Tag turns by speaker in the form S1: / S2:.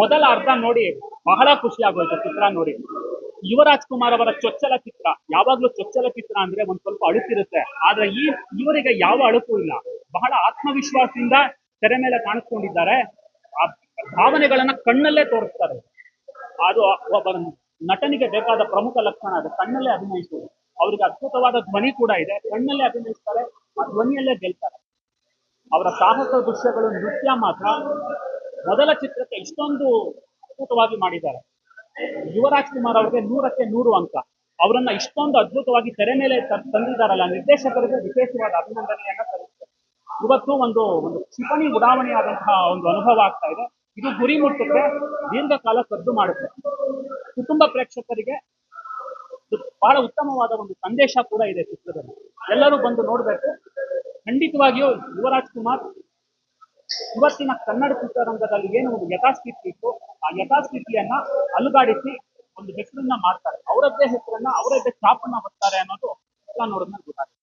S1: ಮೊದಲ ಅರ್ಧ ನೋಡಿ ಬಹಳ ಖುಷಿ ಆಗೋಯ್ತು ಚಿತ್ರ ನೋಡಿ. ಯುವರಾಜ್ ಕುಮಾರ್ ಅವರ ಚೊಚ್ಚಲ ಚಿತ್ರ, ಯಾವಾಗ್ಲೂ ಚೊಚ್ಚಲ ಚಿತ್ರ ಅಂದ್ರೆ ಒಂದ್ ಸ್ವಲ್ಪ ಅಳುತ್ತಿರುತ್ತೆ. ಆದ್ರೆ ಈ ಇವರಿಗೆ ಯಾವ ಅಳುಕು ಇಲ್ಲ. ಬಹಳ ಆತ್ಮವಿಶ್ವಾಸದಿಂದ ತೆರೆ ಮೇಲೆ ಕಾಣಿಸ್ಕೊಂಡಿದ್ದಾರೆ. ಆ ಭಾವನೆಗಳನ್ನ ಕಣ್ಣಲ್ಲೇ ತೋರಿಸ್ತಾರೆ. ಅದು ಒಬ್ಬ ನಟನಿಗೆ ಬೇಕಾದ ಪ್ರಮುಖ ಲಕ್ಷಣ ಅದು, ಕಣ್ಣಲ್ಲೇ ಅಭಿನಯಿಸುವುದು ಅವರಿಗೆ ಅದ್ಭುತವಾದ ಧ್ವನಿ ಕೂಡ ಇದೆ. ಕಣ್ಣಲ್ಲೇ ಅಭಿನಯಿಸ್ತಾರೆ, ಆ ಧ್ವನಿಯಲ್ಲೇ ಗೆಲ್ತಾರೆ. ಅವರ ಸಾಹಸ ದೃಶ್ಯಗಳು ನೃತ್ಯ ಮಾತ್ರ. ಮೊದಲ ಚಿತ್ರಕ್ಕೆ ಇಷ್ಟೊಂದು ಅದ್ಭುತವಾಗಿ ಮಾಡಿದ್ದಾರೆ. ಯುವರಾಜ್ ಕುಮಾರ್ ಅವರಿಗೆ ನೂರಕ್ಕೆ ನೂರು ಅಂಕ. ಅವರನ್ನ ಇಷ್ಟೊಂದು ಅದ್ಭುತವಾಗಿ ತೆರೆ ಮೇಲೆ ತಂದಿದ್ದಾರಲ್ಲ, ನಿರ್ದೇಶಕರಿಗೂ ವಿಶೇಷವಾದ ಅಭಿನಂದನೆಯನ್ನ ಸಲ್ಲಿಸುತ್ತೆ ಇವತ್ತು ಒಂದು ಒಂದು ಕ್ಷಿಪಣಿ ಉಡಾವಣೆಯಾದಂತಹ ಒಂದು ಅನುಭವ ಆಗ್ತಾ ಇದೆ. ಇದು ಗುರಿ ಮುಟ್ಟಕ್ಕೆ ದೀರ್ಘಕಾಲ ಸದ್ದು ಮಾಡುತ್ತೆ. ಕುಟುಂಬ ಪ್ರೇಕ್ಷಕರಿಗೆ ಬಹಳ ಉತ್ತಮವಾದ ಒಂದು ಸಂದೇಶ ಕೂಡ ಇದೆ ಚಿತ್ರದಲ್ಲಿ. ಎಲ್ಲರೂ ಬಂದು ನೋಡ್ಬೇಕು. ಖಂಡಿತವಾಗಿಯೂ ಯುವರಾಜ್ ಕುಮಾರ್ ಇವತ್ತಿನ ಕನ್ನಡ ಚಿತ್ರರಂಗದಲ್ಲಿ ಏನು ಒಂದು ಯಥಾಸ್ಥಿತಿ ಇತ್ತು ಆ ಯಥಾಸ್ಥಿತಿಯನ್ನ ಅಲುಗಾಡಿಸಿ ಒಂದು ಹೆಸರನ್ನ ಮಾಡ್ತಾರೆ. ಅವರದ್ದೇ ಹೆಸರನ್ನ, ಅವರದ್ದೇ ಛಾಪನ್ನ ಬರ್ತಾರೆ ಅನ್ನೋದು ಎಲ್ಲ ನೋಡಿದ್ಮೇಲೆ ಗೊತ್ತಾಗ್ತದೆ